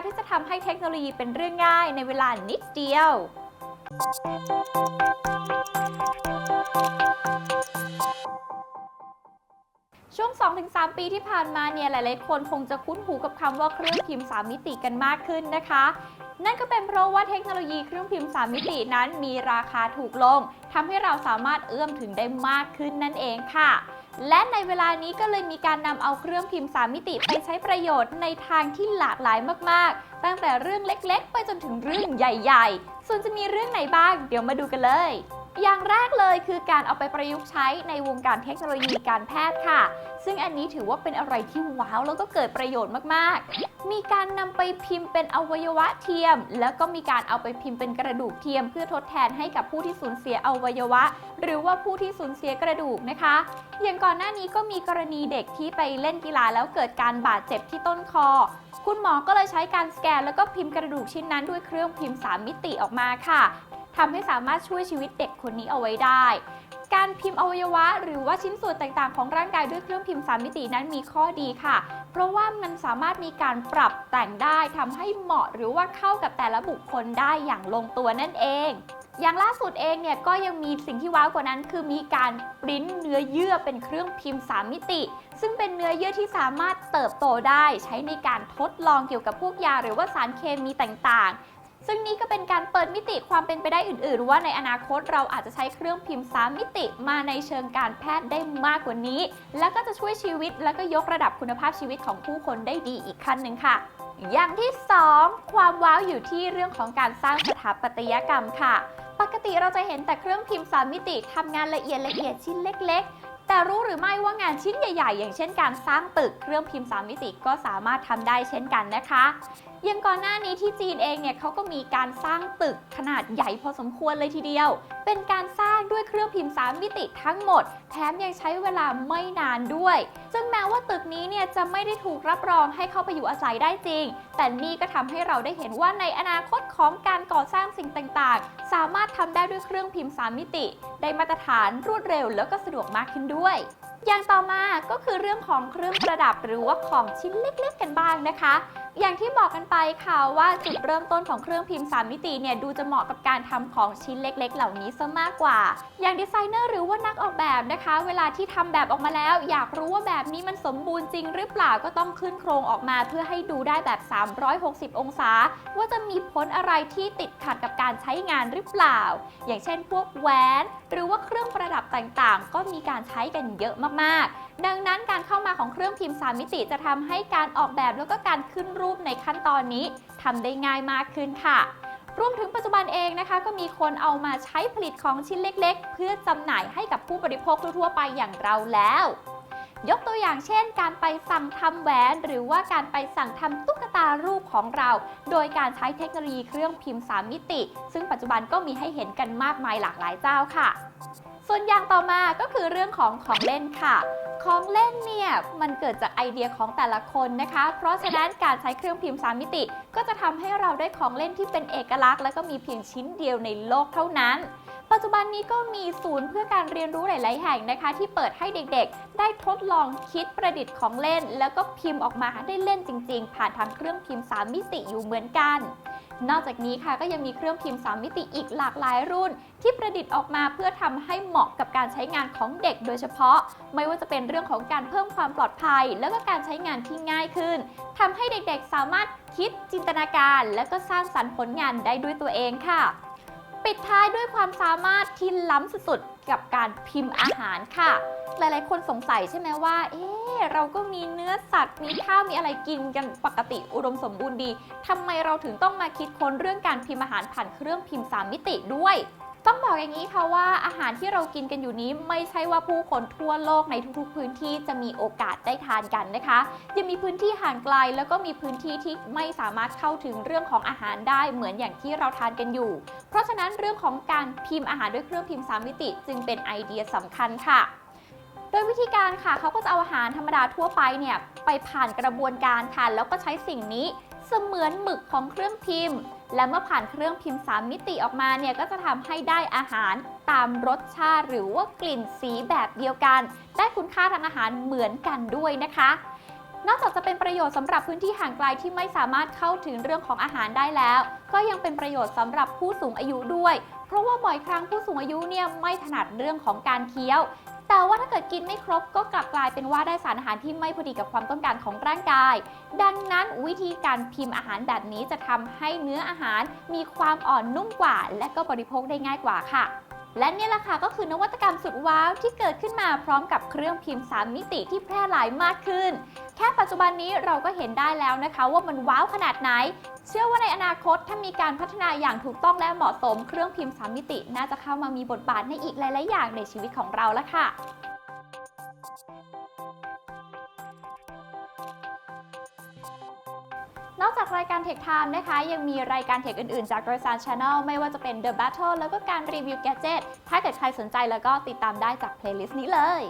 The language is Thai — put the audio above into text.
การที่จะทำให้เทคโนโลยีเป็นเรื่องง่ายในเวลานิดเดียว ช่วง 2-3 ปีที่ผ่านมาเนี่ยหลายๆ คนคงจะคุ้นหูกับคำว่าเครื่องพิมพ์ 3 มิติกันมากขึ้นนะคะนั่นก็เป็นเพราะว่าเทคโนโลยีเครื่องพิมพ์ 3 มิตินั้นมีราคาถูกลงทำให้เราสามารถเอื้อมถึงได้มากขึ้นนั่นเองค่ะ และในเวลานี้ก็เลยมีการนำเอาเครื่องพิมพ์ 3 มิติไปใช้ประโยชน์ในทางที่หลากหลายมากๆ ตั้งแต่เรื่องเล็กๆ ไปจนถึงเรื่องใหญ่ ๆ ส่วนจะมีเรื่องไหนบ้าง เดี๋ยวมาดูกันเลย อย่างแรกเลยคือการเอาไปประยุกต์ใช้ในวงการเทคโนโลยีการแพทย์ค่ะ ซึ่งอันนี้ถือว่าเป็นอะไรที่ว้าวแล้วก็เกิดประโยชน์มากๆ มีการนำไปพิมพ์เป็นอวัยวะเทียม แล้วก็มีการเอาไปพิมพ์เป็นกระดูกเทียม เพื่อทดแทนให้กับผู้ที่สูญเสียอวัยวะ หรือว่าผู้ที่สูญเสียกระดูกนะคะ อย่างก่อนหน้านี้ก็มีกรณีเด็กที่ไปเล่นกีฬาแล้วเกิดการบาดเจ็บที่ต้นคอ คุณหมอก็เลยใช้การสแกน แล้วก็พิมพ์กระดูกชิ้นนั้นด้วยเครื่องพิมพ์ 3 มิติออกมาค่ะ ทำให้สามารถช่วยชีวิตเด็กคนนี้เอาไว้ได้ การพิมพ์อวัยวะ หรือว่าชิ้นส่วนต่างๆ ของร่างกายด้วยเครื่องพิมพ์3มิตินั้นมีข้อดีค่ะ เพราะว่ามันสามารถมีการปรับแต่งได้ทำให้เหมาะหรือว่าเข้ากับแต่ละบุคคลได้อย่างลงตัวนั่นเองอย่างล่าสุดเองเนี่ยก็ยังมีสิ่งที่ว้าวกว่านั้นคือมีการปริ้นเนื้อเยื่อเป็นเครื่องพิมพ์ 3 มิติ ซึ่งเป็นเนื้อเยื่อที่สามารถเติบโตได้ ใช้ในการทดลองเกี่ยวกับพวกยาหรือว่าสารเคมีต่างๆ ซึ่งนี่ก็เป็นการเปิดมิติความเป็นไปได้อื่น ๆ ว่าในอนาคตเราอาจจะใช้เครื่องพิมพ์ 3 มิติมาในเชิงการแพทย์ได้มากกว่านี้ แล้วก็จะช่วยชีวิต แล้วก็ยกระดับคุณภาพชีวิตของผู้คนได้ดีอีกขั้นหนึ่งค่ะ อย่างที่ 2 ความว้าวอยู่ที่เรื่องของการสร้างสถาปัตยกรรมค่ะ ปกติเราจะเห็นแต่เครื่องพิมพ์ 3 มิติทำงานละเอียดละเอียดชิ้นเล็ก ๆแต่รู้หรือไม่ว่างานชิ้นใหญ่ ๆ อย่างเช่นการสร้างตึกเครื่องพิมพ์ 3 มิติก็สามารถทำได้เช่นกันนะคะ ย่างก่อนหน้านี้ที่จีนเองเนี่ยเขาก็มีการสร้างตึกขนาดใหญ่พอสมควรเลยทีเดียว เป็นการสร้างด้วยเครื่องพิมพ์ 3 มิติทั้งหมด แถมยังใช้เวลาไม่นานด้วย ซึ่งแม้ว่าตึกนี้เนี่ยจะไม่ได้ถูกรับรองให้เข้าไปอยู่อาศัยได้จริง แต่นี่ก็ทำให้เราได้เห็นว่าในอนาคตของการก่อสร้างสิ่งต่างๆ สามารถทำได้ด้วยเครื่องพิมพ์ 3 มิติ ได้มาตรฐานรวดเร็วแล้วก็สะดวกมากขึ้นด้วยอย่างต่อมาก็คือเรื่องของเครื่องประดับหรือว่าของชิ้นเล็กๆกันบ้างนะคะ อย่างที่บอกกันไปค่ะว่าจุดเริ่มต้นของเครื่องพิมพ์ 3 มิติเนี่ยดูจะเหมาะกับการทำของชิ้นเล็ก ๆ เหล่านี้ซะมากกว่า อย่างดีไซเนอร์หรือว่านักออกแบบนะคะ เวลาที่ทำแบบออกมาแล้ว อยากรู้ว่าแบบนี้มันสมบูรณ์จริงหรือเปล่าก็ต้องขึ้นโครงออกมาเพื่อให้ดูได้แบบ 360 องศา ว่าจะมีผลอะไรที่ติดขัดกับการใช้งานหรือเปล่า อย่างเช่น พวกแหวน หรือว่าเครื่องประดับต่างๆ ก็มีการใช้กันเยอะมากๆ ดังนั้นการเข้ามาของเครื่องพิมพ์ 3 มิติจะทำให้การออกแบบแล้วก็การขึ้นรูปในขั้นตอนนี้ทำได้ง่ายมากขึ้นค่ะ รวมถึงปัจจุบันเองนะคะ ก็มีคนเอามาใช้ผลิตของชิ้นเล็ก ๆ เพื่อจำหน่ายให้กับผู้บริโภคทั่วๆไปอย่างเราแล้ว ยกตัวอย่างเช่น การไปสั่งทำแหวน หรือว่าการไปสั่งทำตุ๊กตารูปของเรา โดยการใช้เทคโนโลยีเครื่องพิมพ์ 3 มิติ ซึ่งปัจจุบันก็มีให้เห็นกันมากมายหลากหลายเจ้าค่ะ ส่วนอย่างต่อมาก็คือเรื่องของของเล่นค่ะของเล่นเนี่ยมันเกิดจากไอเดียของแต่ละคนนะคะ เพราะฉะนั้นการใช้เครื่องพิมพ์3มิติ ก็จะทำให้เราได้ของเล่นที่เป็นเอกลักษณ์ และก็มีเพียงชิ้นเดียวในโลกเท่านั้น ปัจจุบันนี้ก็มีศูนย์เพื่อการเรียนรู้หลาย ๆ แห่งนะคะ ที่เปิดให้เด็ก ๆ ได้ทดลองคิดประดิษฐ์ของเล่น แล้วก็พิมพ์ออกมาได้เล่นจริง ๆ ผ่านทางเครื่องพิมพ์ 3 มิติอยู่เหมือนกัน นอกจากนี้ค่ะก็ยังมีเครื่องพิมพ์ 3 มิติอีกหลากหลายรุ่น ที่ประดิษฐ์ออกมาเพื่อทำให้เหมาะกับการใช้งานของเด็ก โดยเฉพาะ ไม่ว่าจะเป็นเรื่องของการเพิ่มความปลอดภัย แล้วก็การใช้งานที่ง่ายขึ้นทำให้เด็ก ๆ สามารถคิดจินตนาการ และก็สร้างสรรค์ผลงานได้ด้วยตัวเองค่ะ ปิดท้ายด้วยความสามารถที่ล้ำสุดๆ กับการพิมพ์อาหารค่ะ หลายๆ คนสงสัยใช่ไหมว่า เอ๊เราก็มีเนื้อสัตว์ มีข้าว มีอะไรกินกันปกติอุดมสมบูรณ์ดีทำไมเราถึงต้องมาคิดค้นเรื่องการพิมพ์อาหารผ่านเครื่องพิมพ์ 3 มิติด้วย ต้องบอกอย่างนี้ค่ะว่าอาหารที่เรากินกันอยู่นี้ไม่ใช่ว่าผู้คนทั่วโลกในทุกๆ พื้นที่จะมีโอกาสได้ทานกันนะคะยังมีพื้นที่ห่างไกล แล้วก็มีพื้นที่ที่ไม่สามารถเข้าถึงเรื่องของอาหารได้เหมือนอย่างที่เราทานกันอยู่ เพราะฉะนั้นเรื่องของการพิมพ์อาหารด้วยเครื่องพิมพ์3มิติ จึงเป็นไอเดียสำคัญค่ะโดยวิธีการค่ะเขาก็จะเอาอาหารธรรมดาทั่วไปเนี่ยไปผ่านกระบวนการค่ะแล้วก็ใช้สิ่งนี้เสมือนหมึกของเครื่องพิมพ์ และเมื่อผ่านเครื่องพิมพ์ 3 มิติออกมาเนี่ยก็จะทำให้ได้อาหารตามรสชาติหรือว่ากลิ่นสีแบบเดียวกัน ได้คุณค่าทางอาหารเหมือนกันด้วยนะคะนอกจากจะเป็นประโยชน์สำหรับพื้นที่ห่างไกลที่ไม่สามารถเข้าถึงเรื่องของอาหารได้แล้ว ก็ยังเป็นประโยชน์สำหรับผู้สูงอายุด้วย เพราะว่าบ่อยครั้งผู้สูงอายุเนี่ยไม่ถนัดเรื่องของการเคี้ยว แต่ว่าถ้าเกิดกินไม่ครบก็กลับกลายเป็นว่าได้สารอาหารที่ไม่พอดีกับความต้องการของร่างกาย ดังนั้นวิธีการพิมพ์อาหารแบบนี้จะทำให้เนื้ออาหารมีความอ่อนนุ่มกว่า และก็บริโภคได้ง่ายกว่าค่ะ และนี่แหละค่ะก็คือนวัตกรรมสุดว้าวที่เกิดขึ้นมาพร้อมกับเครื่องพิมพ์ 3 มิติที่แพร่หลายมากขึ้น แค่ปัจจุบันนี้เราก็เห็นได้แล้วนะคะว่ามันว้าวขนาดไหน เชื่อว่าในอนาคตถ้ามีการพัฒนาอย่างถูกต้องและเหมาะสม เครื่องพิมพ์ 3 มิติ น่าจะเข้ามามีบทบาทในอีกหลาย ๆ อย่างในชีวิตของเราละค่ะ อกจากรายการเทคไทม์นะคะ ยังมีรายการเทคอื่นๆ จากบร s a n Channel ไม่ว่าจะเป็น The Battle แล้วก็การรีวิวแกจิตถ้าเกิดใครสนใจแล้วก็ติดตามได้จากเพลย์ลิสต์นี้เลย